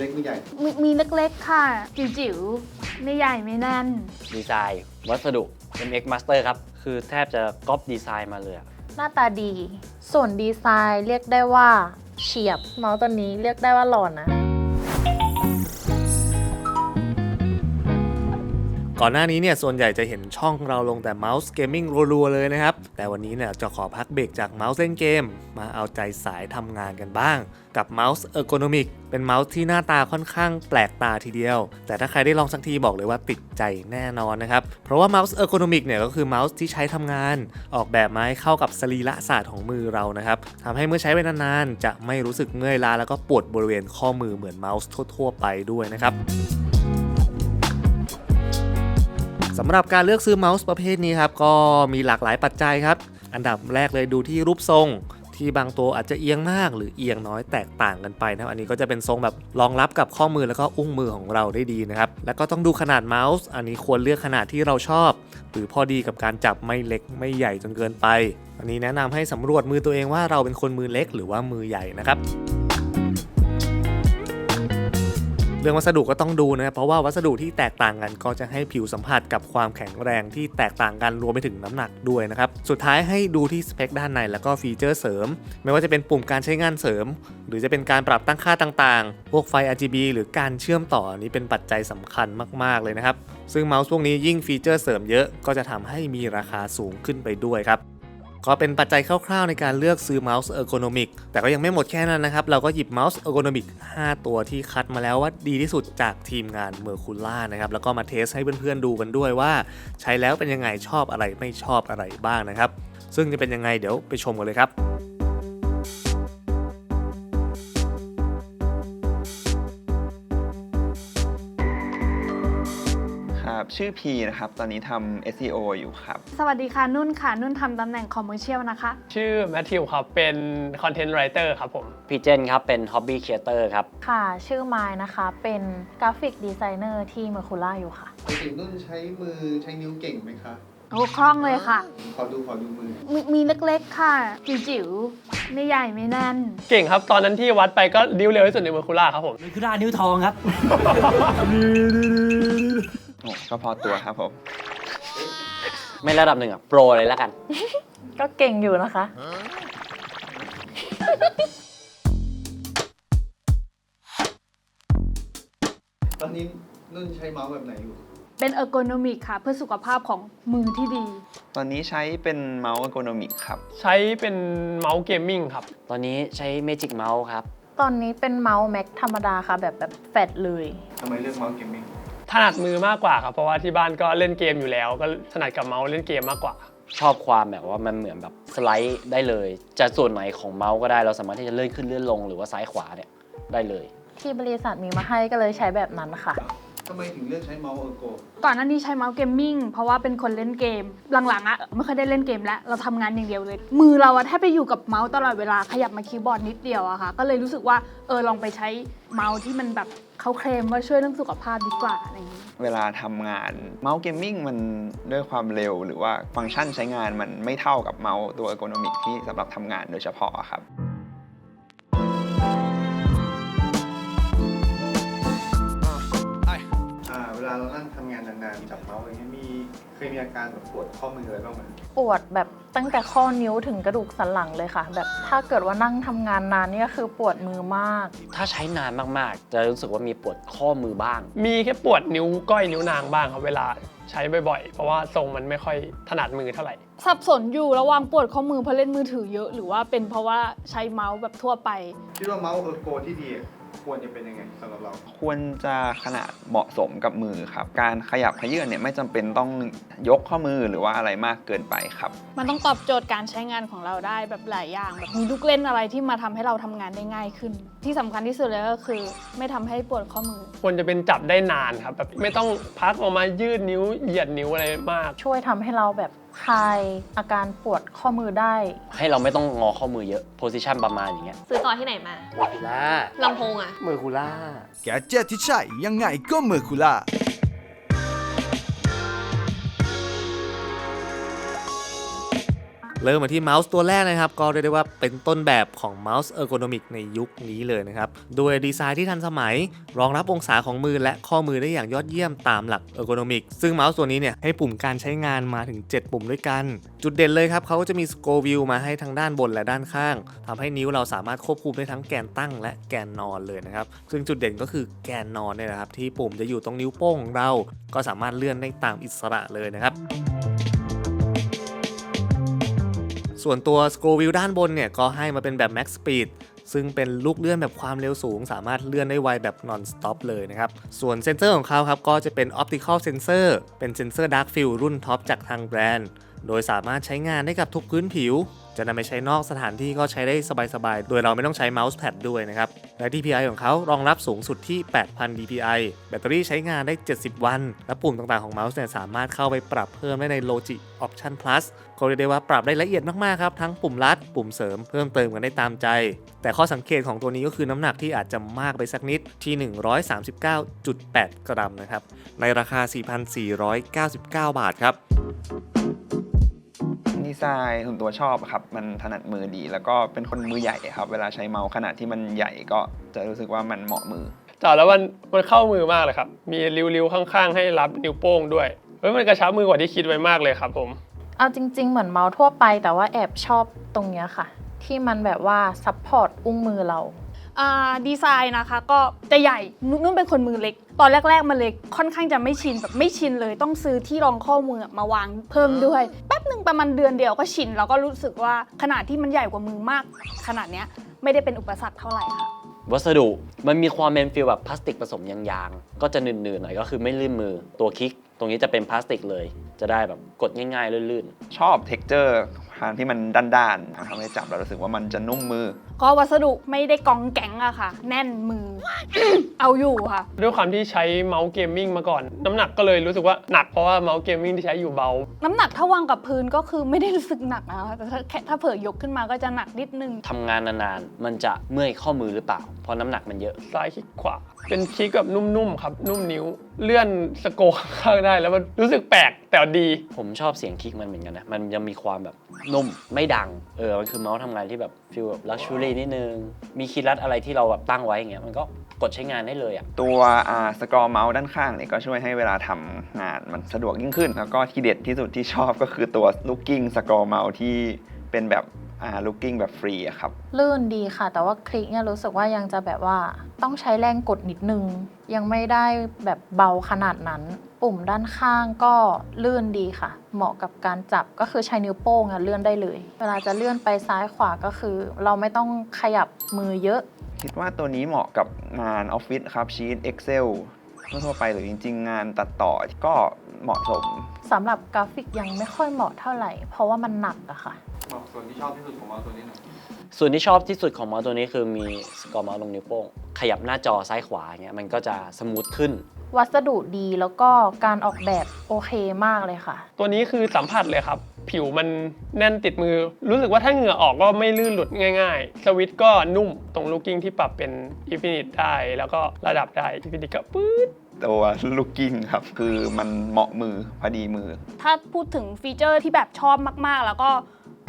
เล็กไม่ใหญ่ มีมีเล็กๆค่ะ จิ๋วๆ ไม่ใหญ่ไม่แน่น ดีไซน์ วัสดุ MX Master ครับ คือแทบจะก๊อปดีไซน์มาเลยอะหน้าตาดี ส่วนดีไซน์เรียกได้ว่าเฉียบ เมาส์ตัวนี้เรียกได้ว่าหล่อนะ ก่อนหน้านี้เนี่ยส่วนใหญ่จะเห็นช่องเราลงแต่เมาส์เกมมิ่งรัวๆเลยนะครับ แต่วันนี้เนี่ยจะขอพักเบรกจากเมาส์เล่นเกม มาเอาใจสายทำงานกันบ้าง กับเมาส์เออร์โกนมิกเป็นเมาส์ที่หน้าตาค่อนข้างแปลกตาทีเดียว แต่ถ้าใครได้ลองสักทีบอกเลยว่าติดใจแน่นอนนะครับ เพราะว่าเมาส์เออร์โกนมิกเนี่ยก็คือเมาส์ที่ใช้ทำงาน ออกแบบมาให้เข้ากับสรีระศาสตร์ของมือเรานะครับทำให้เมื่อใช้ไปนานๆจะไม่รู้สึกเมื่อยล้าแล้วก็ปวดบริเวณข้อมือเหมือนเมาส์ทั่วๆไปด้วยนะครับ สำหรับการเลือกซื้อเมาส์ประเภทนี้ครับก็มีหลากหลายปัจจัยครับ อันดับแรกเลยดูที่รูปทรงที่บางตัวอาจจะเอียงมากหรือเอียงน้อยแตกต่างกันไปนะครับอันนี้ก็จะเป็นทรงแบบรองรับกับข้อมือแล้วก็อุ้งมือของเราได้ดีนะครับแล้วก็ต้องดูขนาดเมาส์ อันนี้ควรเลือกขนาดที่เราชอบ หรือพอดีกับการจับไม่เล็กไม่ใหญ่จนเกินไป อันนี้แนะนำให้สำรวจมือตัวเองว่าเราเป็นคนมือเล็กหรือว่ามือใหญ่นะครับ เรื่องวัสดุก็ต้องดูนะครับเพราะว่าวัสดุที่แตกต่างกันก็จะให้ผิวสัมผัสกับความแข็งแรงที่แตกต่างกันรวมไปถึงน้ำหนักด้วยนะครับสุดท้ายให้ดูที่สเปคด้านในแล้วก็ฟีเจอร์เสริม ไม่ว่าจะเป็นปุ่มการใช้งานเสริม หรือจะเป็นการปรับตั้งค่าต่างๆ พวกไฟ RGB หรือการเชื่อมต่อนี้เป็นปัจจัยสำคัญมากๆเลยนะครับซึ่งเมาส์พวกนี้ยิ่งฟีเจอร์เสริมเยอะก็จะทำให้มีราคาสูงขึ้นไปด้วยครับ ก็เป็นปัจจัยคร่าวๆในการเลือกซื้อเมาส์เออร์โกนมิกแต่ก็ยังไม่หมดแค่นั้นนะครับ เราก็หยิบเมาส์เออร์โกนมิก5ตัวที่คัดมาแล้วว่าดีที่สุดจากทีมงานเมอร์คูล่านะครับ แล้วก็มาเทสให้เพื่อนๆดูกันด้วยว่า ใช้แล้วเป็นยังไงชอบอะไรไม่ชอบอะไรบ้างนะครับ ซึ่งจะเป็นยังไงเดี๋ยวไปชมกันเลยครับ ชื่อพีนะครับ ตอนนี้ทำ SEO อยู่ครับ สวัสดีค่ะ นุ่นค่ะ นุ่นทำตำแหน่งคอมเมอร์เชียลนะคะ ชื่อแมทธิวครับ เป็นคอนเทนต์ไรเตอร์ครับผม พี่เจนครับ เป็น Hobby Creator ครับ ค่ะ ชื่อไมายนะคะ เป็นกราฟิกดีไซเนอร์ที่เมอร์คูล่าอยู่ค่ะปกตินุ่นใช้มือใช้นิ้วเก่งไหมคะ โอ้คล่องเลยค่ะ ขอดูขอดูมือ มีมีเล็กๆค่ะ จิ๋วๆไม่ใหญ่ไม่แน่น เก่งครับ ตอนนั้นที่วัดไปก็ดิ้วเร็วที่สุดในเมอร์คูล่าครับผมมันคือด้านนิ้วทองครับ โอ้ก็พอตัวครับผม ไม่ระดับหนึ่งอะโปรเลยแล้วกัน ก็เก่งอยู่นะคะ ตอนนี้นุ่นใช้เมาส์แบบไหนอยู่ เป็นเออร์โกนมิกค่ะ เพื่อสุขภาพของมือที่ดี ตอนนี้ใช้เป็นเมาส์ e r g o n o m i c ครับ ใช้เป็นเมาส์เกมมิ่งครับ ตอนนี้ใช้ Magic Mouse ครับ ตอนนี้เป็นเมาส์แม็กธรรมดาค่ะ แบบแบบแฟดเลย ทำไมเลือกเมาส์เกมมิ่ง ถนัดมือมากกว่าครับ เพราะว่าที่บ้านก็เล่นเกมอยู่แล้ว ก็ถนัดกับเมาส์เล่นเกมมากกว่า ชอบความแบบว่ามันเหมือนแบบสไลด์ได้เลย จะส่วนไหนของเมาส์ก็ได้เราสามารถที่จะเลื่อนขึ้นเลื่อนลงหรือว่าซ้ายขวาเนี่ยได้เลย ที่บริษัทมีมาให้ก็เลยใช้แบบนั้นค่ะ ทำไมถึงเลือกใช้เมาส์เออร์โกก่อนหน้านี้ใช้เมาส์เกมมิ่งเพราะว่าเป็นคนเล่นเกม หลังๆอะไม่ค่อยได้เล่นเกมแล้ว เราทำงานอย่างเดียวเลย มือเราอะแทบไปอยู่กับเมาส์ตลอดเวลาขยับมาคีย์บอร์ดนิดเดียวอะค่ะ ก็เลยรู้สึกว่าเออลองไปใช้เมาส์ที่มันแบบ เขาเคลมว่าช่วยเรื่องสุขภาพดีกว่าอะไรอย่างนี้ เวลาทำงานเมาส์เกมมิ่งมันด้วยความเร็ว หรือว่าฟังก์ชันใช้งานมันไม่เท่ากับเมาส์ตัว e r g o n o m i c ที่สำหรับทำงานโดยเฉพาะครับ อ่าเวลาเรานั่งทำงานนานๆจับเมาส์อะไรเงี้ยมีเค ยมีอาการแบบปวดข้อมืออะไรบ้างไหมปวดแบบตั้งแต่ข้อนิ้วถึงกระดูกสันหลังเลยค่ะ แบบถ้าเกิดว่านั่งทำงานนานนี่ก็คือปวดมือมาก ถ้าใช้นานมากๆ จะรู้สึกว่ามีปวดข้อมือบ้าง มีแค่ปวดนิ้วก้อยนิ้วนางบ้างครับเวลาใช้บ่อยๆ เพราะว่าทรงมันไม่ค่อยถนัดมือเท่าไหร่ สับสนอยู่ระหว่างปวดข้อมือเพราะเล่นมือถือเยอะ หรือว่าเป็นเพราะว่าใช้เมาส์แบบทั่วไป คิดว่าเมาส์เออร์โกที่ดีอะ ควรจะเป็นยังไงสำหรับเรา ควรจะขนาดเหมาะสมกับมือครับ การขยับขยื่นเนี่ยไม่จำเป็นต้องยกข้อมือหรือว่าอะไรมากเกินไปครับ มันต้องตอบโจทย์การใช้งานของเราได้แบบหลายอย่างแบบมีลูกเล่นอะไรที่มาทำให้เราทำงานได้ง่ายขึ้น ที่สำคัญที่สุดเลยก็คือ ไม่ทำให้ปวดข้อมือ ควรจะเป็นจับได้นานครับแบบไม่ต้องพักออกมายืดนิ้วเหยียดนิ้วอะไรมาก ช่วยทำให้เราแบบ คลายอาการปวดข้อมือได้ ให้เราไม่ต้องงอข้อมือเยอะโพสิชันประมาณอย่างเงี้ยซื้อต่อที่ไหนมาเมอร์คูล่าลำโพงอะ เมอร์คูล่า แกเจ็ตที่ใช่ยังไงก็เมอร์คูล่า เริ่มมาที่เมาส์ตัวแรกนะครับ ก็เรียกได้ว่าเป็นต้นแบบของเมาส์เออร์โกนอมิกในยุคนี้เลยนะครับ โดยดีไซน์ที่ทันสมัย รองรับองศาของมือและข้อมือได้อย่างยอดเยี่ยมตามหลักเออร์โกนอมิกซึ่งเมาส์ตัวนี้เนี่ยให้ปุ่มการใช้งานมาถึง 7 ปุ่มด้วยกัน จุดเด่นเลยครับเขาก็จะมีสโกวิวมาให้ทั้งด้านบนและด้านข้างทำให้นิ้วเราสามารถควบคุมได้ทั้งแกนตั้งและแกนนอนเลยนะครับซึ่งจุดเด่นก็คือแกนนอนเนี่ยนะครับที่ปุ่มจะอยู่ตรงนิ้วโป้งของเรา ก็สามารถเลื่อนได้ตามอิสระเลยนะครับ ส่วนตัว scroll wheel ด้านบนเนี่ยก็ให้มาเป็นแบบ max speed ซึ่งเป็นลูกเลื่อนแบบความเร็วสูง สามารถเลื่อนได้ไวแบบ non stop เลยนะครับ ส่วนเซนเซอร์ของเขาครับก็จะเป็น optical sensor เป็นเซนเซอร์ dark field รุ่นท็อปจากทางแบรนด์ โดยสามารถใช้งานได้กับทุกพื้นผิว จะนำไปใช้นอกสถานที่ก็ใช้ได้สบายๆ โดยเราไม่ต้องใช้เมาส์แพดด้วยนะครับ และ DPI ของเขารองรับสูงสุดที่ 8,000 DPI แบตเตอรี่ใช้งานได้ 70 วัน และปุ่มต่างๆของเมาส์เนี่ยสามารถเข้าไปปรับเพิ่มได้ใน Logic Option Plus ก็เรียกได้ว่าปรับได้ละเอียดมากๆครับ ทั้งปุ่มลัด ปุ่มเสริมเพิ่มเติมกันได้ตามใจ แต่ข้อสังเกตของตัวนี้ก็คือน้ำหนักที่อาจจะมากไปสักนิดที่ 139.8 กรัมนะครับในราคา 4,499 บาทครับ ไซน์ส่วนตัวชอบครับ มันถนัดมือดี แล้วก็เป็นคนมือใหญ่ครับ เวลาใช้เมาส์ขนาดที่มันใหญ่ก็จะรู้สึกว่ามันเหมาะมือจอดแล้วมันมันเข้ามือมากเลยครับ มีริ้วๆข้างๆ ให้รับนิ้วโป้งด้วยเฮ้ยมันกระชับมือกว่าที่คิดไว้มากเลยครับผม เอาจริง ๆ เหมือนเมาส์ทั่วไปแต่ว่าแอบชอบตรงเนี้ยค่ะ ที่มันแบบว่าซัพพอร์ตอุ้งมือเราอ่าดีไซน์นะคะก็จะใหญ่นุ่นนุ่นเป็นคนมือเล็ก ตอนแรก ๆ มันเล็กค่อนข้างจะไม่ชินแบบไม่ชินเลยต้องซื้อที่รองข้อมือมาวางเพิ่มด้วย แป๊บหนึ่งประมาณเดือนเดียวก็ชินแล้วก็รู้สึกว่าขนาดที่มันใหญ่กว่ามือมาก ขนาดเนี้ยไม่ได้เป็นอุปสรรคเท่าไหร่ค่ะ วัสดุมันมีความเป็นฟีลแบบพลาสติกผสมยางๆ ก็จะหนืดๆหน่อยก็คือไม่ลื่นมือตัวคลิก ตรงนี้จะเป็นพลาสติกเลย จะได้แบบกดง่ายๆลื่นชอบเท็กเจอร์ ทางที่มันด้านๆทำให้จับแล้วรู้สึกว่ามันจะนุ่มมือ ก็วัสดุไม่ได้กองแก๊งอะค่ะ แน่นมือ เอาอยู่ค่ะ ด้วยความที่ใช้เมาส์เกมมิ่งมาก่อน น้ำหนักก็เลยรู้สึกว่าหนักเพราะว่าเมาส์เกมมิ่งที่ใช้อยู่เบา น้ำหนักถ้าวางกับพื้นก็คือไม่ได้รู้สึกหนักนะคะแต่ถ้าแค่ถ้าเผลอยกขึ้นมาก็จะหนักนิดนึงๆทำงานนานๆ มันจะเมื่อยข้อมือหรือเปล่า เพราะน้ำหนักมันเยอะ ซ้ายคลิกขวา เป็นคลิกแบบนุ่มๆครับ นุ่มนิ้ว เลื่อนสโกข้างๆได้แล้วมันรู้สึกแปลกแต่ดี ผมชอบเสียงคลิกมันเหมือนกันนะ มันยังมีความแบบนุ่มไม่ดัง เออ มันคือเมาส์ทำงานที่แบบฟีลแบบลักชัวรี่นิดนึง มีคีย์ลัดอะไรที่เราแบบตั้งไว้อย่างเงี้ย มันก็กดใช้งานได้เลยอะ ตัวอ่าสกอร์เมาส์ด้านข้างเนี่ยก็ช่วยให้เวลาทำงานมันสะดวกยิ่งขึ้น แล้วก็ที่เด็ดที่สุดที่ชอบก็คือตัว looking สกอร์เมาส์ที่เป็นแบบ อ่า looking แบบฟรีอะครับ ลื่นดีค่ะ แต่ว่าคลิกเนี่ยรู้สึกว่ายังจะแบบว่าต้องใช้แรงกดนิดนึง ยังไม่ได้แบบเบาขนาดนั้น ปุ่มด้านข้างก็ลื่นดีค่ะ เหมาะกับการจับก็คือใช้นิ้วโป้งอะเลื่อนได้เลย เวลาจะเลื่อนไปซ้ายขวาก็คือ เราไม่ต้องขยับมือเยอะ คิดว่าตัวนี้เหมาะกับงานออฟฟิศครับชีต Excel ทั่วๆไปหรือจริง ๆ งานตัดต่อก็เหมาะสม สำหรับกราฟิกยังไม่ค่อยเหมาะเท่าไหร่ เพราะว่ามันหนักอะค่ะ บอกส่วนที่ชอบที่สุดของเมาส์ตัวนี้หน่อยส่วนที่ชอบที่สุดของเมาส์ตัวนี้คือมีสกอร์เมาส์ลงนิ้วโป้งขยับหน้าจอซ้ายขวาอย่างเงี้ยมันก็จะสมูทขึ้น วัสดุดีแล้วก็การออกแบบโอเคมากเลยค่ะ ตัวนี้คือสัมผัสเลยครับ ผิวมันแน่นติดมือ รู้สึกว่าถ้าเหงื่อออกก็ไม่ลื่นหลุดง่าย ๆ สวิตช์ก็นุ่มตรงลูกกิ้งที่ปรับเป็นอินฟินิตได้ แล้วก็ระดับได้อินฟินิตก็ปื๊ดตัว looking ครับ คือมันเหมาะมือพอดีมือ ถ้าพูดถึงฟีเจอร์ที่แบบชอบมากๆ แล้วก็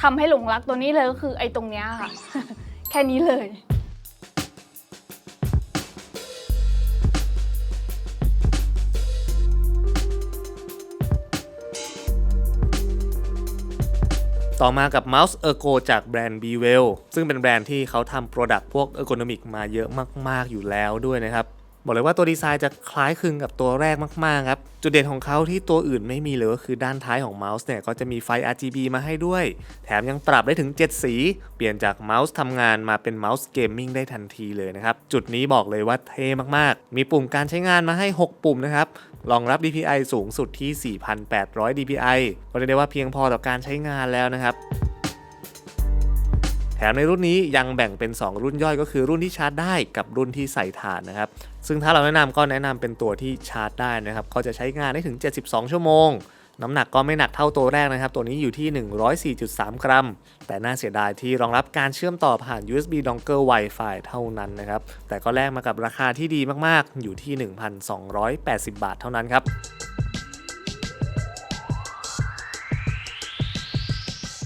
ทำให้หลงรักตัวนี้เลยก็คือไอ้ตรงเนี้ยค่ะ แค่นี้เลย ต่อมากับเมาส์ Ergo จากแบรนด์ b w e l l ซึ่งเป็นแบรนด์ที่เขาทำโปรดักต์พวก ergonomic มาเยอะมาก ๆ อยู่แล้วด้วยนะครับ บอกเลยว่าตัวดีไซน์จะคล้ายคลึงกับตัวแรกมาก ๆ ครับ จุดเด่นของเขาที่ตัวอื่นไม่มีเลยก็คือด้านท้ายของเมาส์เนี่ย ก็จะมีไฟ RGB มาให้ด้วย แถมยังปรับได้ถึง 7 สี เปลี่ยนจากเมาส์ทำงานมาเป็นเมาส์เกมมิ่งได้ทันทีเลยนะครับ จุดนี้บอกเลยว่าเท่มาก ๆ มีปุ่มการใช้งานมาให้ 6 ปุ่มนะครับรองรับ DPI สูงสุดที่ 4,800 DPI ก็เรียกได้ว่าเพียงพอต่อการใช้งานแล้วนะครับแถมในรุ่นนี้ยังแบ่งเป็น 2 รุ่นย่อยก็คือรุ่นที่ชาร์จได้กับรุ่นที่ใส่ถ่านนะครับ ซึ่งถ้าเราแนะนำก็แนะนำเป็นตัวที่ชาร์จได้นะครับ ก็จะใช้งานได้ถึง 72 ชั่วโมง น้ำหนักก็ไม่หนักเท่าตัวแรกนะครับ ตัวนี้อยู่ที่ 104.3 กรัม แต่น่าเสียดายที่รองรับการเชื่อมต่อผ่าน USB dongle Wi-Fi เท่านั้นนะครับ แต่ก็แลกมากับราคาที่ดีมากๆ อยู่ที่ 1,280 บาทเท่านั้นครับ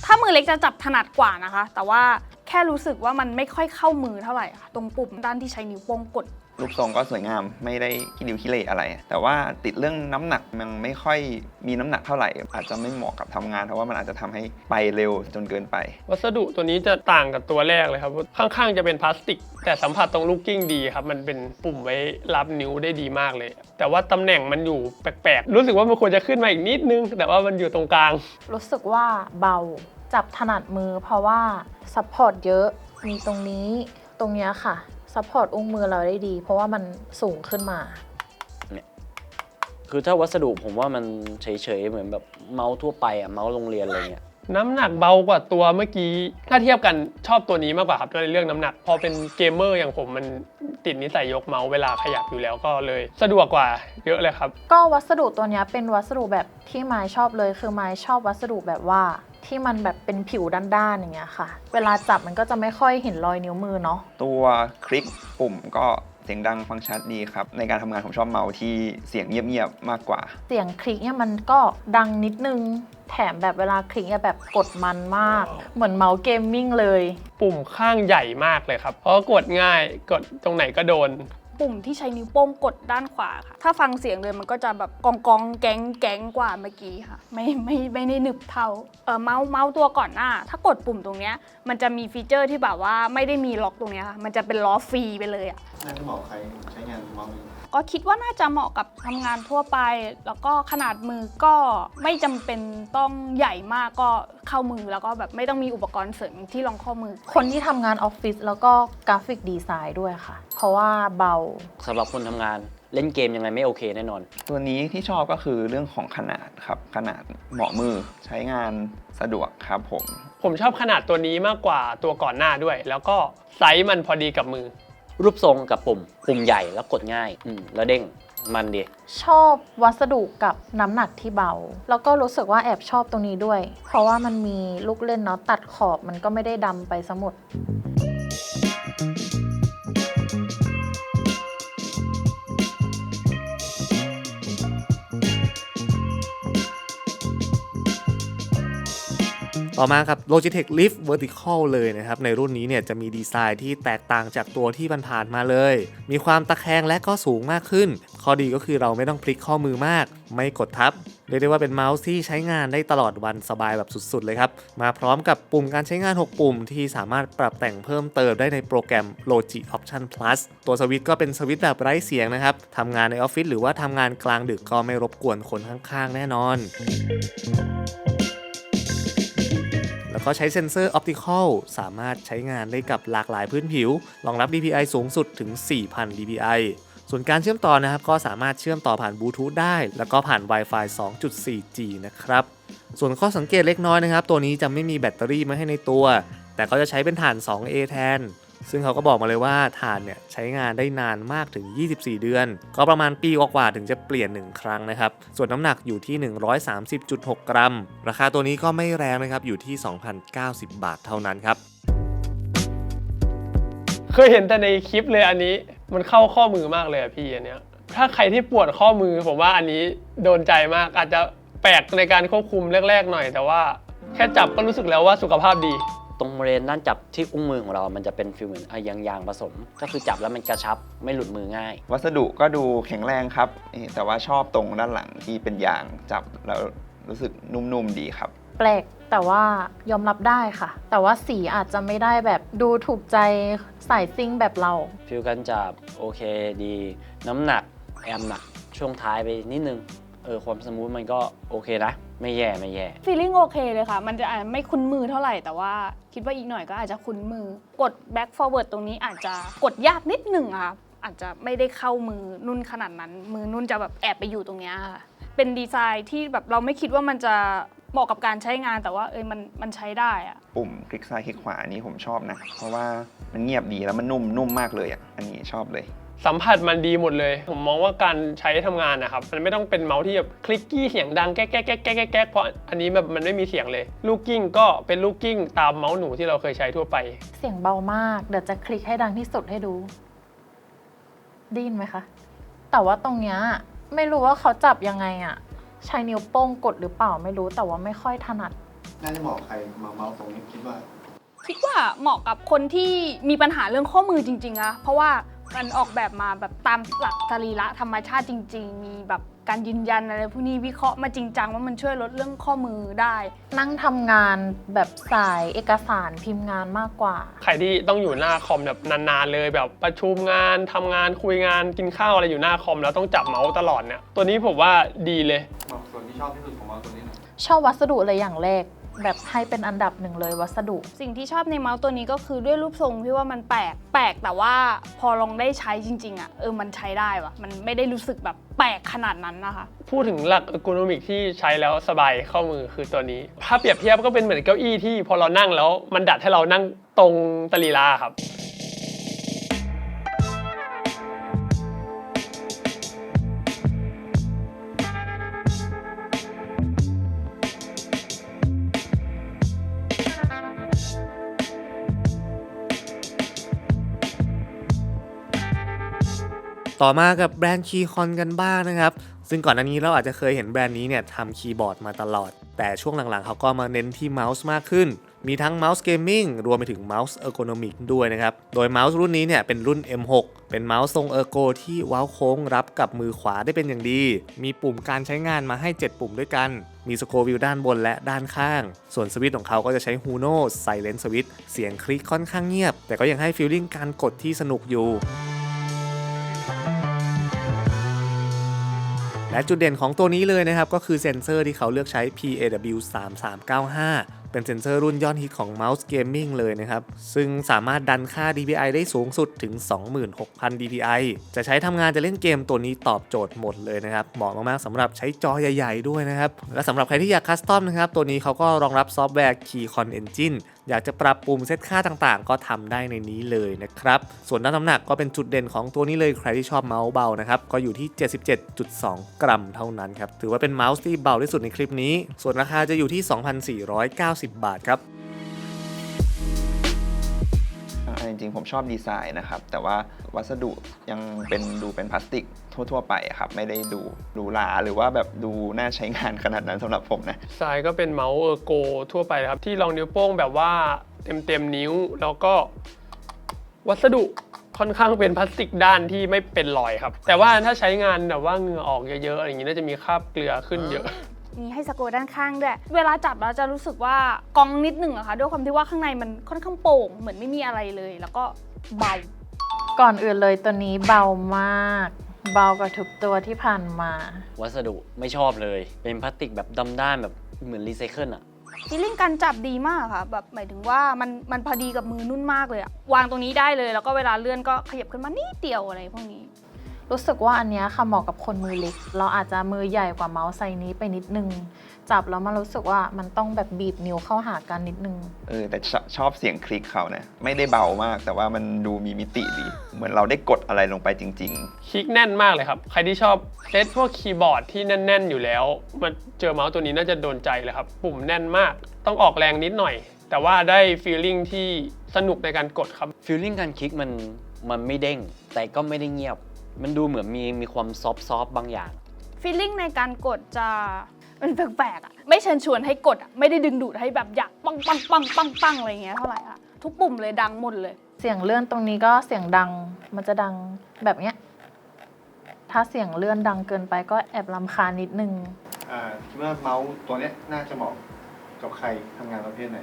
ถ้าามือเล็กจะจับถนัดกว่านะคะ แต่ว่าแค่รู้สึกว่ามันไม่ค่อยเข้ามือเท่าไหร่ค่ะ ตรงปุ่มด้านที่ใช้นิ้วโป้งกด รูปทรงก็สวยงามไม่ได้คิดดิวคิเลอะไร แต่ว่าติดเรื่องน้ำหนักมันไม่ค่อยมีน้ำหนักเท่าไหร่ อาจจะไม่เหมาะกับทำงาน เพราะว่ามันอาจจะทำให้ไปเร็วจนเกินไป วัสดุตัวนี้จะต่างกับตัวแรกเลยครับข้างๆจะเป็นพลาสติก แต่สัมผัสตรงลูกกิ้งดีครับมันเป็นปุ่มไว้รับนิ้วได้ดีมากเลย แต่ว่าตำแหน่งมันอยู่แปลกๆรู้สึกว่ามันควรจะขึ้นมาอีกนิดนึง แต่ว่ามันอยู่ตรงกลาง รู้สึกว่าเบาจับถนัดมือเพราะว่าซัพพอร์ตเยอะมีตรงนี้ตรงเนี้ยค่ะ ซัพพอร์ตอุ้งมือเราได้ดี เพราะว่ามันสูงขึ้นมาคือถ้าวัสดุผมว่ามันเฉยๆ เหมือนแบบเมาส์ทั่วไปอะเมาส์โรงเรียนอะไรเงี้ยน้ำหนักเบากว่าตัวเมื่อกี้ ถ้าเทียบกันชอบตัวนี้มากกว่าครับในเรื่องน้ำหนัก พอเป็นเกมเมอร์อย่างผมมันติดนิสัยยกเมาส์เวลาขยับอยู่แล้วก็เลย สะดวกกว่าเยอะเลยครับ ก็วัสดุตัวเนี้ยเป็นวัสดุแบบที่ไม้ชอบเลย คือไม้ชอบวัสดุแบบว่า ที่มันแบบเป็นผิวด้านๆอย่างเงี้ยค่ะ เวลาจับมันก็จะไม่ค่อยเห็นรอยนิ้วมือเนาะ ตัวคลิกปุ่มก็เสียงดังฟังชัดดีครับ ในการทำงานผมชอบเมาส์ที่เสียงเงียบๆมากกว่า เสียงคลิกเนี่ยมันก็ดังนิดนึง แถมแบบเวลาคลิกเนี่ยแบบกดมันมาก เหมือนเมาส์เกมมิ่งเลย ปุ่มข้างใหญ่มากเลยครับ เพราะกดง่ายกดตรงไหนก็โดน ปุ่มที่ใช้นิ้วโป้งกดด้านขวาค่ะ ถ้าฟังเสียงเลยมันก็จะแบบกองกองแก๊งแก๊งกว่าเมื่อกี้ค่ะ ไม่ไม่ไม่ได้หนึบเท่าเออเมาส์เมาส์ตัวก่อนหน้า ถ้ากดปุ่มตรงเนี้ยมันจะมีฟีเจอร์ที่แบบว่าไม่ได้มีล็อกตรงเนี้ยค่ะ มันจะเป็นล้อฟรีไปเลยอะน่าจะเหมาะใครใช้งานเมาส์ ก็คิดว่าน่าจะเหมาะกับทำงานทั่วไป แล้วก็ขนาดมือก็ไม่จำเป็นต้องใหญ่มากก็เข้ามือแล้วก็แบบไม่ต้องมีอุปกรณ์เสริมที่รองข้อมือ คนที่ทำงานออฟฟิศแล้วก็กราฟิกดีไซน์ด้วยค่ะ เพราะว่าเบา สำหรับคนทำงานเล่นเกมยังไงไม่โอเคแน่นอน ตัวนี้ที่ชอบก็คือเรื่องของขนาดครับ ขนาดเหมาะมือใช้งานสะดวกครับผม ผมชอบขนาดตัวนี้มากกว่าตัวก่อนหน้าด้วย แล้วก็ไซส์มันพอดีกับมือ รูปทรงกับปุ่ม ปุ่มใหญ่แล้วกดง่ายอืมแล้วเด้งมันดี ชอบวัสดุกับน้ำหนักที่เบา แล้วก็รู้สึกว่าแอบชอบตรงนี้ด้วย เพราะว่ามันมีลูกเล่นเนาะตัดขอบมันก็ไม่ได้ดำไปสมุด ต่อมาครับ Logitech Lift Vertical เลยนะครับ ในรุ่นนี้เนี่ยจะมีดีไซน์ที่แตกต่างจากตัวที่ผ่านๆมาเลย มีความตะแคงและก็สูงมากขึ้น ข้อดีก็คือเราไม่ต้องพลิกข้อมือมาก ไม่กดทับเรียกได้ว่าเป็นเมาส์ที่ใช้งานได้ตลอดวันสบายแบบสุดๆเลยครับ มาพร้อมกับปุ่มการใช้งาน 6 ปุ่ม ที่สามารถปรับแต่งเพิ่มเติมได้ในโปรแกรม Logi Option Plus ตัวสวิตช์ก็เป็นสวิตช์แบบไร้เสียงนะครับทำงานในออฟฟิศหรือว่าทำงานกลางดึกก็ไม่รบกวนคนข้างๆ แน่นอน แล้วก็ใช้เซ็นเซอร์ออปติคอลสามารถใช้งานได้กับหลากหลายพื้นผิว รองรับ DPI สูงสุดถึง 4,000 DPI ส่วนการเชื่อมต่อนะครับก็สามารถเชื่อมต่อผ่านบลูทูธได้ แล้วก็ผ่าน Wi-Fi 2.4G นะครับ ส่วนข้อสังเกตเล็กน้อยนะครับ ตัวนี้จะไม่มีแบตเตอรี่มาให้ในตัว แต่ก็จะใช้เป็นถ่าน 2A แทน ซึ่งเขาก็บอกมาเลยว่าถานเนี่ยใช้งานได้นานมากถึง 24 เดือน ก็ประมาณปีกว่าถึงจะเปลี่ยน 1 ครั้งนะครับ ส่วนน้ำหนักอยู่ที่ 130.6 กรัม ราคาตัวนี้ก็ไม่แรงนะครับ อยู่ที่ 2,090 บาทเท่านั้นครับ เคยเห็นแต่ในคลิปเลยอันนี้ มันเข้าข้อมือมากเลยอะพี่อันเนี้ย ถ้าใครที่ปวดข้อมือผมว่าอันนี้โดนใจมาก อาจจะแปลกในการควบคุมแรก ๆ หน่อย แต่ว่าแค่จับก็รู้สึกแล้วว่าสุขภาพดี ตรงบริเวณด้านจับที่อุ้งมือของเรา มันจะเป็นฟิลเหมือนอะยางยางๆผสม ก็คือจับแล้วมันกระชับไม่หลุดมือง่าย วัสดุก็ดูแข็งแรงครับเอ๊ะแต่ว่าชอบตรงด้านหลังที่เป็นยางจับแล้วรู้สึกนุ่มๆดีครับ แปลกแต่ว่ายอมรับได้ค่ะ แต่ว่าสีอาจจะไม่ได้แบบดูถูกใจสายซิ่งแบบเรา ฟิลการจับโอเคดี น้ำหนักแอมหนักช่วงท้ายไปนิดนึงเออความสมูทมันก็โอเคนะ ไม่แย่ไม่แย่ ฟีลลิ่งโอเคเลยค่ะ มันจะอาจไม่คุ้นมือเท่าไหร่ แต่ว่าคิดว่าอีกหน่อยก็อาจจะคุ้นมือ กด back forward ตรงนี้อาจจะกดยากนิดหนึ่งอะค่ะ อาจจะไม่ได้เข้ามือนุ่นขนาดนั้น มือนุ่นจะแบบแอบไปอยู่ตรงเนี้ยค่ะ เป็นดีไซน์ที่แบบเราไม่คิดว่ามันจะเหมาะกับการใช้งานแต่ว่าเอยมันมันใช้ได้อะปุ่มคลิกซ้ายคลิกขวานี่ผมชอบนะ เพราะว่ามันเงียบดีแล้วมันนุ่มนุ่มมากเลยอะ อันนี้ชอบเลย สัมผัสมันดีหมดเลย ผมมองว่าการใช้ทำงานนะครับ มันไม่ต้องเป็นเมาส์ที่แบบคลิกกี้เสียงดังแก๊กแก๊กแก๊กแก๊กแก๊กแก๊กเพราะอันนี้แบบมันไม่มีเสียงเลย ลูกกิ้งก็เป็นลูกกิ้งตามเมาส์หนูที่เราเคยใช้ทั่วไป เสียงเบามาก เดี๋ยวจะคลิกให้ดังที่สุดให้ดูได้ยินไหมคะ แต่ว่าตรงเนี้ยไม่รู้ว่าเขาจับยังไงอะใช้นิ้วโป้งกดหรือเปล่าไม่รู้แต่ว่าไม่ค่อยถนัด น่าจะเหมาะกับใครมาเมาส์ตรงนี้คิดว่า คิดว่าเหมาะกับคนที่มีปัญหาเรื่องข้อมือจริงๆอะเพราะว่า มันออกแบบมาแบบตามหลักสรีระธรรมชาติจริง ๆ มีแบบการยืนยันอะไรพวกนี้วิเคราะห์มาจริงจังว่ามันช่วยลดเรื่องข้อมือได้ นั่งทำงานแบบสายเอกสารพิมพ์งานมากกว่า ใครที่ต้องอยู่หน้าคอมแบบนานๆเลยแบบประชุมงานทำงานคุยงานกินข้าวอะไรอยู่หน้าคอมแล้วต้องจับเมาส์ตลอดเนี่ยตัวนี้ผมว่าดีเลยเหมาะส่วนที่ชอบที่สุดของเมาส์ตัวนี้หน่อย ชอบวัสดุเลยอย่างแรก แบบให้เป็นอันดับหนึ่งเลยวัสดุ สิ่งที่ชอบในเมาส์ตัวนี้ก็คือด้วยรูปทรงที่ว่ามันแปลกแปลกแต่ว่าพอลองได้ใช้จริง ๆอะเออมันใช้ได้วะมันไม่ได้รู้สึกแบบแปลกขนาดนั้นนะคะ พูดถึงหลักเออร์โกนมิกที่ใช้แล้วสบายข้อมือคือตัวนี้ ถ้าเปรียบเทียบก็เป็นเหมือนเก้าอี้ที่พอเรานั่งแล้วมันดัดให้เรานั่งตรงตรีลาครับ ต่อมากับแบรนด์คีย์คอนกันบ้างนะครับ ซึ่งก่อนหน้านี้เราอาจจะเคยเห็นแบรนด์นี้เนี่ยทำคีย์บอร์ดมาตลอด แต่ช่วงหลังๆ เขาก็มาเน้นที่เมาส์มากขึ้น มีทั้งเมาส์เกมมิ่งรวมไปถึงเมาส์เออร์โกนอมิกด้วยนะครับ โดยเมาส์รุ่นนี้เนี่ยเป็นรุ่น M6 เป็นเมาส์ทรงเออร์โกที่เว้าโค้งรับกับมือขวาได้เป็นอย่างดี มีปุ่มการใช้งานมาให้ 7 ปุ่มด้วยกัน มีสโควิวด้านบนและด้านข้าง ส่วนสวิตช์ของเขาก็จะใช้ Huno Silent Switch เสียงคลิกค่อนข้างเงียบ แต่ก็ยังให้ฟีลลิ่งการกดที่สนุกอยู่ และจุดเด่นของตัวนี้เลยนะครับ ก็คือเซ็นเซอร์ที่เขาเลือกใช้ PAW 3395เป็นเซ็นเซอร์รุ่นยอดฮิตของเมาส์เกมมิ่งเลยนะครับ ซึ่งสามารถดันค่า DPI ได้สูงสุดถึง 26,000 DPI จะใช้ทำงานจะเล่นเกมตัวนี้ตอบโจทย์หมดเลยนะครับ เหมาะมากๆสำหรับใช้จอใหญ่ ๆ ด้วยนะครับ และสำหรับใครที่อยากคัสตอมนะครับ ตัวนี้เขาก็รองรับซอฟต์แวร์ Keycon Engine อยากจะปรับปรุงเซตค่าต่างๆ ก็ทำได้ในนี้เลยนะครับ ส่วนนน้ำหนักก็เป็นจุดเด่นของตัวนี้เลยใครที่ชอบเมาส์เบานะครับก็อยู่ที่ 77.2 กรัมเท่านั้นครับถือว่าเป็นเมาส์ที่เบาที่สุดในคลิปนี้ ส่วนราคาจะอยู่ที่ 2,490 บาทครับ จริงๆ ผมชอบดีไซน์นะครับ แต่ว่าวัสดุยังเป็นดูเป็นพลาสติกทั่ว ๆ ไปครับ ไม่ได้ดูหรูหราหรือว่าแบบดูน่าใช้งานขนาดนั้นสำหรับผมนะทรายก็เป็นเมาส์เออร์โกทั่วไปครับ ที่รองนิ้วโป้งแบบว่าเต็มเต็มๆนิ้ว แล้วก็ วัสดุค่อนข้างเป็นพลาสติกด้านที่ไม่เป็นรอยครับ แต่ว่าถ้าใช้งานแบบว่าเหงื่อออกเยอะๆอะไรอย่างนี้น่าจะมีคราบเกลือขึ้นเยอะ มีให้สโกด้านข้างด้วย เวลาจับแล้วจะรู้สึกว่ากองนิดหนึ่งอะค่ะด้วยความที่ว่าข้างในมันค่อนข้างโปร่ง เหมือนไม่มีอะไรเลย แล้วก็เบา ก่อนอื่นเลยตัวนี้เบามาก เบากว่าทุกตัวที่ผ่านมา วัสดุไม่ชอบเลย เป็นพลาสติกแบบดำด้านแบบเหมือนรีไซเคิลอะฟีลลิ่งการจับดีมากค่ะแบบหมายถึงว่ามันมันพอดีกับมือนุ่นมากเลยอะวางตรงนี้ได้เลย แล้วก็เวลาเลื่อนก็ขยับขึ้นมานิดเดียวอะไรพวกนี้ รู้สึกว่าอันเนี้ยค่ะเหมาะกับคนมือเล็ก เราอาจจะมือใหญ่กว่าเมาส์ไซส์นี้ไปนิดนึง จับแล้วมันรู้สึกว่ามันต้องแบบบีบนิ้วเข้าหากันนิดนึง เออแต่ชอบชอบเสียงคลิกเขานะ ไม่ได้เบามาก แต่ว่ามันดูมีมิติดี เหมือนเราได้กดอะไรลงไปจริงๆคลิกแน่นมากเลยครับ ใครที่ชอบเซตพวกคีย์บอร์ดที่แน่น ๆ อยู่แล้วมาเจอเมาส์ตัวนี้น่าจะโดนใจเลยครับ ปุ่มแน่นมาก ต้องออกแรงนิดหน่อย แต่ว่าได้ฟีลลิ่งที่สนุกในการกดครับ ฟีลลิ่งการคลิกมันมันไม่เด้ง แต่ก็ไม่ได้เงียบ มันดูเหมือนมีมีความซอฟต์ๆบางอย่าง ฟีลลิ่งในการกดจะมันแปลกๆอะไม่เชิญชวนให้กดอะไม่ได้ดึงดูดให้แบบอยากปังปังปังปังปังอะไรเงี้ยเท่าไหร่อะทุกปุ่มเลยดังหมดเลย เสียงเลื่อนตรงนี้ก็เสียงดังมันจะดังแบบเนี้ยถ้าเสียงเลื่อนดังเกินไปก็แอบลำคาญนิดนึง อ่าคิดว่าเมาส์ตัวเนี้ยน่าจะเหมาะกับใครทำงานประเภทไหน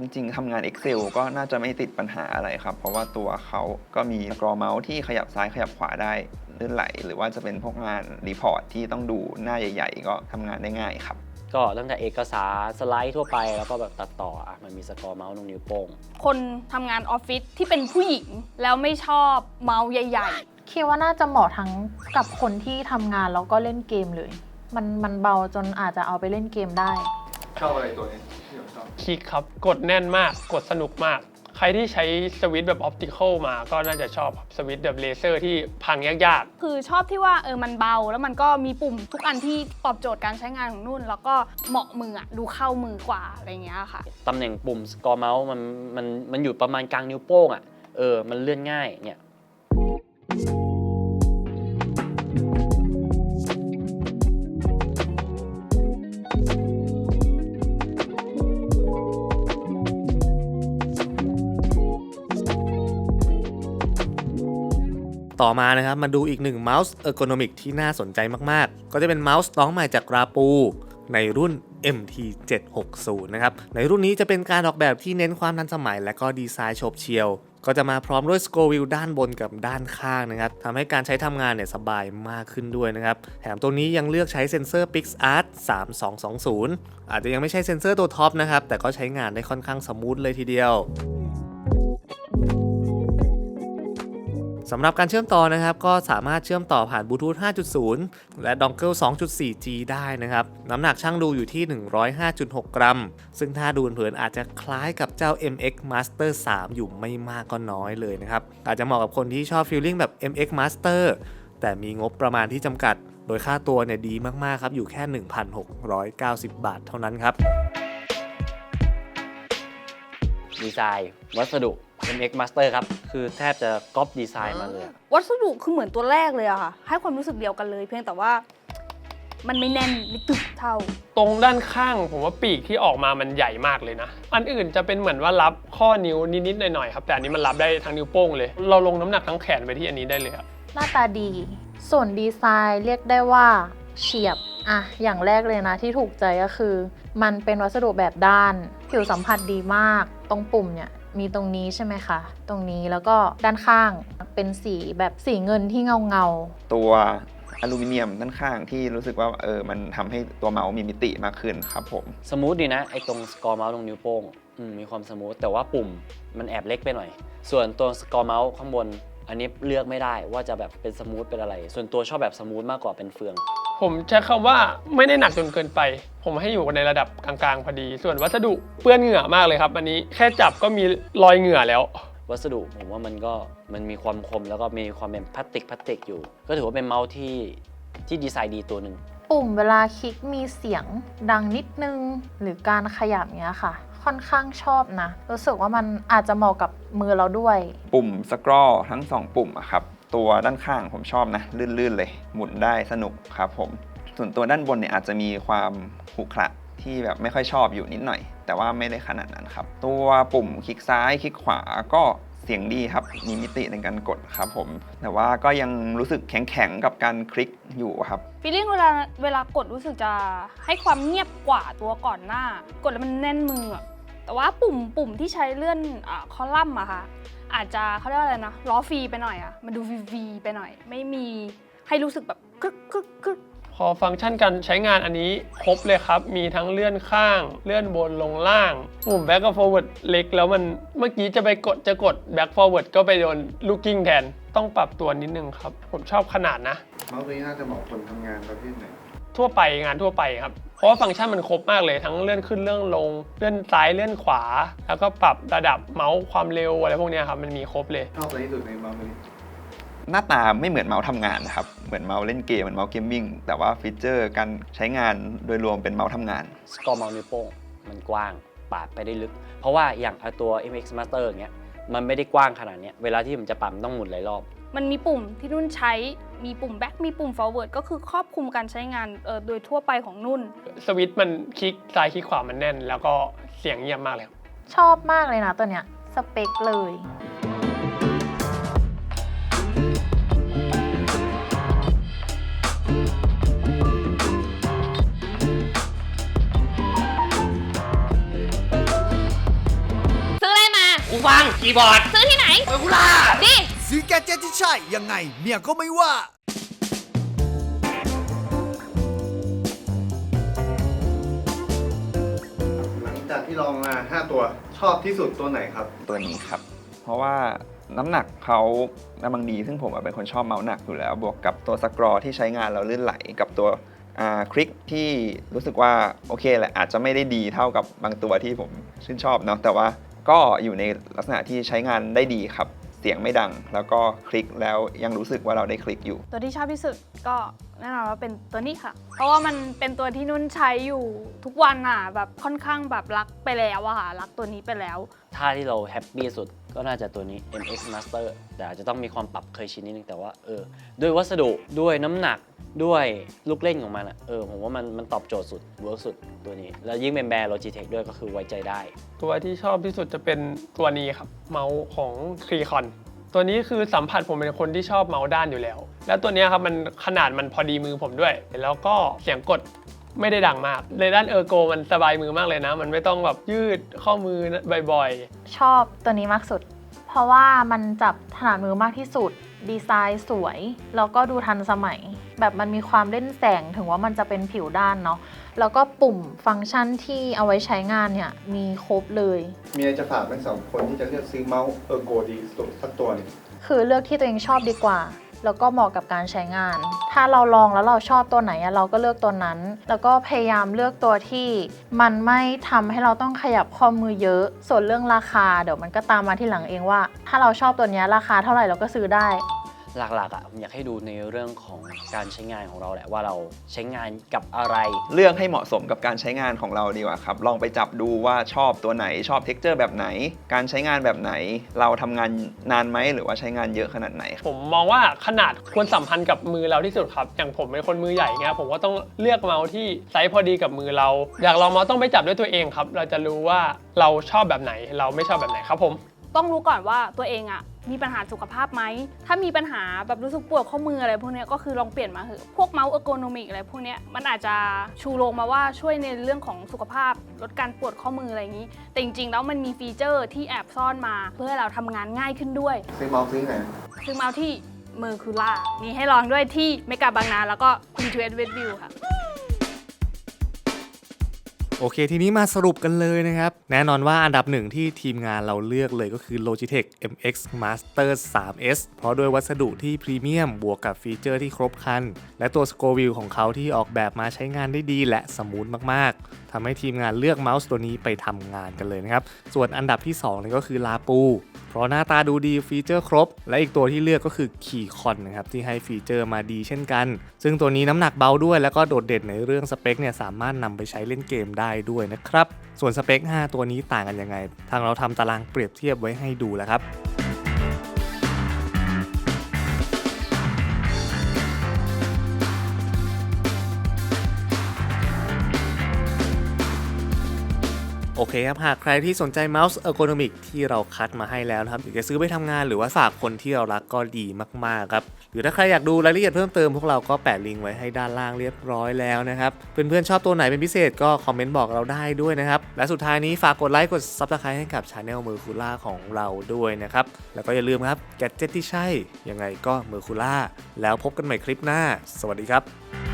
จริงๆทำงาน Excel ก็น่าจะไม่ติดปัญหาอะไรครับ เพราะว่าตัวเขาก็มีสกรอเมาส์ที่ขยับซ้ายขยับขวาได้ลื่นไหล หรือว่าจะเป็นพวกงานรีพอร์ตที่ต้องดูหน้าใหญ่ ๆ ก็ทำงานได้ง่ายครับ ก็ตั้งแต่เอกสารสไลด์ทั่วไปแล้วก็แบบตัดต่ออะมันมีสกอร์เมาส์ตรงนิ้วโป้งคนทำงานออฟฟิศที่เป็นผู้หญิงแล้วไม่ชอบเมาส์ใหญ่ คิดว่าน่าจะเหมาะทั้งกับคนที่ทำงานแล้วก็เล่นเกมเลย มันมันเบาจนอาจจะเอาไปเล่นเกมได้ ชอบอะไรตัวนี้ที่ผมชอบ คลิกครับ กดแน่นมาก กดสนุกมาก ใครที่ใช้สวิตช์แบบออปติคอลมาก็น่าจะชอบครับสวิตช์แบบเลเซอร์ที่พังยากๆคือชอบที่ว่าเออมันเบาแล้วมันก็มีปุ่มทุกอันที่ตอบโจทย์การใช้งานของนุ่น แล้วก็เหมาะมืออะดูเข้ามือกว่าอะไรเงี้ยค่ะ ตำแหน่งปุ่มสกอร์เมาส์มันมันมันอยู่ประมาณกลางนิ้วโป้งอะ เออ มันเลื่อนง่ายเนี่ย ต่อมานะครับ มาดูอีกหนึ่งเมาส์เออร์โกนอมิกที่น่าสนใจมากๆ ก็จะเป็นเมาส์น้องใหม่จากราปู ในรุ่น MT760 นะครับ ในรุ่นนี้จะเป็นการออกแบบที่เน้นความทันสมัย และก็ดีไซน์โฉบเฉี่ยว ก็จะมาพร้อมด้วยสโกวิลด้านบนกับด้านข้างนะครับทำให้การใช้ทำงานเนี่ยสบายมากขึ้นด้วยนะครับ แถมตัวนี้ยังเลือกใช้เซ็นเซอร์ PixArt 3220 อาจจะยังไม่ใช่เซ็นเซอร์ตัวท็อปนะครับ แต่ก็ใช้งานได้ค่อนข้างสมูทเลยทีเดียว สำหรับการเชื่อมต่อนะครับ ก็สามารถเชื่อมต่อผ่านบลูทูธ 5.0 และดองเกิล 2.4G ได้นะครับ น้ำหนักช่างดูอยู่ที่ 105.6 กรัม ซึ่งถ้าดูเผินอาจจะคล้ายกับเจ้า MX Master 3 อยู่ไม่มากก็น้อยเลยนะครับ อาจจะเหมาะกับคนที่ชอบฟีลลิ่งแบบ MX Master แต่มีงบประมาณที่จำกัด โดยค่าตัวเนี่ยดีมากๆครับอยู่แค่ 1,690 บาทเท่านั้นครับ ดีไซน์ วัสดุ MX Master ครับ คือแทบจะก๊อปดีไซน์มาเลยอะวัสดุคือเหมือนตัวแรกเลยอะค่ะ ให้ความรู้สึกเดียวกันเลย เพียงแต่ว่า มันไม่แน่นไม่ตึกเท่า ตรงด้านข้างผมว่าปีกที่ออกมามันใหญ่มากเลยนะ อันอื่นจะเป็นเหมือนว่ารับข้อนิ้วนิดๆหน่อยๆครับแต่อันนี้มันรับได้ทั้งนิ้วโป้งเลย เราลงน้ำหนักทั้งแขนไปที่อันนี้ได้เลยครับหน้าตาดี ส่วนดีไซน์เรียกได้ว่าเฉียบอะอย่างแรกเลยนะที่ถูกใจก็คือ มันเป็นวัสดุแบบด้าน ผิวสัมผัสดีมาก ตรงปุ่มเนี่ย มีตรงนี้ใช่ไหมคะ ตรงนี้แล้วก็ด้านข้างเป็นสีแบบสีเงินที่เงาเงาๆตัวอลูมิเนียมด้านข้างที่รู้สึกว่าเออมันทำให้ตัวเมาส์มีมิติมากขึ้นครับผม สมูทดีนะ ไอ้ตรงสกอร์เมาส์ตรงนิ้วโป้งอืมมีความสมูทแต่ว่าปุ่มมันแอบเล็กไปหน่อย ส่วนตัวสกอร์เมาส์ข้างบน อันนี้เลือกไม่ได้ว่าจะแบบเป็นสมูทเป็นอะไร ส่วนตัวชอบแบบสมูทมากกว่าเป็นเฟือง ผมใช้คำว่าไม่ได้หนักจนเกินไป ผมให้อยู่ในระดับกลางๆพอดี ส่วนวัสดุเปื้อนเหงื่อมากเลยครับ อันนี้แค่จับก็มีรอยเหงื่อแล้ว วัสดุผมว่ามันก็มันมีความคมแล้วก็มีความเป็นพลาสติกพลาสติกอยู่ ก็ถือว่าเป็นเมาส์ที่ที่ดีไซน์ดีตัวหนึ่งปุ่มเวลาคลิกมีเสียงดังนิดนึง หรือการขยับเนี้ยค่ะ ค่อนข้างชอบนะ รู้สึกว่ามันอาจจะเหมาะกับมือเราด้วย ปุ่มสครอทั้ง 2 ปุ่มอะครับตัวด้านข้างผมชอบนะ ลื่นๆเลย หมุนได้สนุกครับผม ส่วนตัวด้านบนเนี่ยอาจจะมีความขรุขระที่แบบไม่ค่อยชอบอยู่นิดหน่อย แต่ว่าไม่ได้ขนาดนั้นครับ ตัวปุ่มคลิกซ้ายคลิกขวาก็เสียงดีครับ มีมิติในการกดครับผม แต่ว่าก็ยังรู้สึกแข็งๆ กับการคลิกอยู่ครับฟีลลิ่งเวลาเวลากดรู้สึกจะให้ความเงียบกว่าตัวก่อนหน้า กดแล้วมันแน่นมืออะ แต่ว่าปุ่มปุ่มที่ใช้เลื่อนอาคอลัมน์อะค่ะอาจจะเขาเรียกว่าอะไรนะล้อฟรีไปหน่อยอะมันดูวีวีไปหน่อย ไม่มีให้รู้สึกแบบกึกกึกกึกพอฟังก์ชันการใช้งานอันนี้ครบเลยครับ มีทั้งเลื่อนข้าง เลื่อนบนลงล่างปุ่ม back กับ forward เล็กแล้วมันเมื่อกี้จะไปกดจะกด back forward ก็ไปโดน looking แทน ต้องปรับตัวนิดนึงครับ ผมชอบขนาดนะเมาส์ตัวนี้น่าจะเหมาะคนทำงานประเภทไหนทั่วไปงานทั่วไปครับเพ ราะว่าฟังก์ชันมันครบมากเลยทั้งเลื่อนขึ้นเลื่อนลง เลื่อนซ้ายเลื่อนขวา แล้วก็ปรับระดับเมาส์ความเร็วอะไรพวกเนี้ยครับมันมีครบเลย ชอบอะไรที่สุดในเมาส์ตัวนี้หน้าตาไม่เหมือนเมาส์ทำงานนะครับ เหมือนเมาส์เล่นเกมเหมือนเมาส์เกมมิ่ง แต่ว่าฟีเจอร์การใช้งานโดยรวมเป็นเมาส์ทำงาน สกอร์เมาส์นิ้วโป้งมันกว้างปาดไปได้ลึก เพราะว่าอย่างเอาตัว MX Master อย่างเงี้ยมันไม่ได้กว้างขนาดเนี้ยเวลาที่ผมจะปั๊มต้องหมุนหลายรอบ มันมีปุ่มที่นุ่นใช้ มีปุ่ม back มีปุ่ม forward ก็คือครอบคลุมการใช้งานเอ่อโดยทั่วไปของนุ่น สวิตช์มันคลิกซ้ายคลิกขวามันแน่น แล้วก็เสียงเงียบมากเลยครับชอบมากเลยนะตัวเนี้ยสเปคเลย ซื้ออะไรมาอูฟังคีย์บอร์ด ซื้อที่ไหน เออกูล่าดิ ซื้อแกดเจ็ตที่ใช่ยังไงเมียก็ไม่ว่า หลังจากที่ลองมา 5 ตัวชอบที่สุดตัวไหนครับ ตัวนี้ครับ เพราะว่าน้ำหนักเขากำลังดี ซึ่งผมอะเป็นคนชอบเมาส์หนักอยู่แล้ว บวกกับตัวสกรอที่ใช้งานเราลื่นไหล กับตัวอ่าคลิกที่รู้สึกว่าโอเคแหละอาจจะไม่ได้ดีเท่ากับบางตัวที่ผมชื่นชอบเนาะแต่ว่าก็อยู่ในลักษณะที่ใช้งานได้ดีครับ เสียงไม่ดัง แล้วก็คลิกแล้วยังรู้สึกว่าเราได้คลิกอยู่ ตัวที่ชอบที่สุดก็ แน่นอนว่าเป็นตัวนี้ค่ะ เพราะว่ามันเป็นตัวที่นุ่นใช้อยู่ทุกวันอะแบบค่อนข้างแบบรักไปแล้วอะค่ะ รักตัวนี้ไปแล้ว ท่าที่เราแฮปปี้สุดก็น่าจะตัวนี้ MX Master แต่อาจจะต้องมีความปรับเคยชินนิดนึงแต่ว่าเออด้วยวัสดุด้วยน้ำหนักด้วยลูกเล่นของมันอะเออผมว่ามันมันตอบโจทย์สุดเวิร์กสุดตัวนี้ แล้วยิ่งเป็นแบรนด์ Logitech ด้วยก็คือไว้ใจได้ ตัวที่ชอบที่สุดจะเป็นตัวนี้ครับ เมาส์ของ c r e c o n ตัวนี้คือสัมผัสผมเป็นคนที่ชอบเมาส์ด้านอยู่แล้ว แล้วตัวนี้ครับมันขนาดมันพอดีมือผมด้วย แล้วก็เสียงกดไม่ได้ดังมากในด้านเออร์โกมันสบายมือมากเลยนะ มันไม่ต้องแบบยืดข้อมือบ่อยๆ ชอบตัวนี้มากสุด เพราะว่ามันจับถนัดมือมากที่สุด ดีไซน์สวย แล้วก็ดูทันสมัย แบบมันมีความเล่นแสงถึงว่ามันจะเป็นผิวด้านเนาะ แล้วก็ปุ่มฟังก์ชันที่เอาไว้ใช้งานเนี่ยมีครบเลย มีอะไรจะฝากทั้งสองคนที่จะเลือกซื้อเมาส์เออร์โกดีสุดสักตัวหนึงคือเลือกที่ตัวเองชอบดีกว่า แล้วก็เหมาะกับการใช้งาน ถ้าเราลองแล้วเราชอบตัวไหนอะเราก็เลือกตัวนั้น แล้วก็พยายามเลือกตัวที่ มันไม่ทำให้เราต้องขยับข้อมือเยอะ ส่วนเรื่องราคาเดี๋ยวมันก็ตามมาที่หลังเองว่า ถ้าเราชอบตัวเนี้ยราคาเท่าไหร่เราก็ซื้อได้ หลักๆอะผมอยากให้ดูในเรื่องของการใช้งานของเราแหละว่าเราใช้งานกับอะไร เลือกให้เหมาะสมกับการใช้งานของเราดีกว่าครับ ลองไปจับดูว่าชอบตัวไหนชอบเท็กเจอร์แบบไหน การใช้งานแบบไหน เราทำงานนานไหมหรือว่าใช้งานเยอะขนาดไหนผมมองว่าขนาดควรสัมพันธ์กับมือเราที่สุดครับ อย่างผมเป็นคนมือใหญ่เงี้ยผมก็ต้องเลือกเมาส์ที่ไซส์พอดีกับมือเรา อยากลองเมาส์ต้องไปจับด้วยตัวเองครับ เราจะรู้ว่าเราชอบแบบไหน เราไม่ชอบแบบไหนครับผม ต้องรู้ก่อนว่าตัวเองอะมีปัญหาสุขภาพไหม ถ้ามีปัญหาแบบรู้สึกปวดข้อมืออะไรพวกเนี้ยก็คือลองเปลี่ยนมาเถอะพวกเมาส์เออร์โกนมิกอะไรพวกเนี้ยมันอาจจะชูโรงมาว่าช่วยในเรื่องของสุขภาพ ลดการปวดข้อมืออะไรอย่างนี้ แต่จริงๆแล้วมันมีฟีเจอร์ที่แอบซ่อนมา เพื่อให้เราทำงานง่ายขึ้นด้วย ซื้อเมาส์ซื้อไหนซึ่งเมาส์ที่เมอร์คูล่ามีให้ลองด้วยที่เมกาบางนาแล้วก็ B2S Westview ค่ะ โอเค ทีนี้มาสรุปกันเลยนะครับ แน่นอนว่าอันดับหนึ่งที่ทีมงานเราเลือกเลยก็คือ Logitech MX Master 3S เพราะด้วยวัสดุที่พรีเมียมบวกกับฟีเจอร์ที่ครบครัน และตัว Score Wheel ของเขาที่ออกแบบมาใช้งานได้ดีและสมูทมากๆทำให้ทีมงานเลือกเมาส์ตัวนี้ไปทำงานกันเลยนะครับ ส่วนอันดับที่2นี่ก็คือลาปู เพราะหน้าตาดูดีฟีเจอร์ครบ และอีกตัวที่เลือกก็คือขี่คอนนะครับที่ให้ฟีเจอร์มาดีเช่นกัน ซึ่งตัวนี้น้ำหนักเบาด้วยแล้วก็โดดเด่นในเรื่องสเปคเนี่ยสามารถนำไปใช้เล่นเกมได้ด้วยนะครับส่วนสเปค 5 ตัวนี้ต่างกันยังไง ทางเราทำตารางเปรียบเทียบไว้ให้ดูแล้วครับ อเคครับ หากใครที่สนใจเมาส์เออร์โกนมิกที่เราคัดมาให้แล้วนะครับอยากจะซื้อไปทำงานหรือว่าฝากคนที่เรารักก็ดีมากๆครับ หรือถ้าใครอยากดูรายละเอียดเพิ่มเติมพวกเราก็แปะลิงก์ไว้ให้ด้านล่างเรียบร้อยแล้วนะครับเพื่อนๆชอบตัวไหนเป็นพิเศษก็คอมเมนต์บอกเราได้ด้วยนะครับและสุดท้ายนี้ฝากกดไลค์กด Subscribe ให้กับช anel มือคูล่าของเราด้วยนะครับแล้วก็อย่าลืมครับแกดเจ็ตที่ใช่ยังไงก็มือคูล่าแล้วพบกันใหม่คลิปหน้า สวัสดีครับ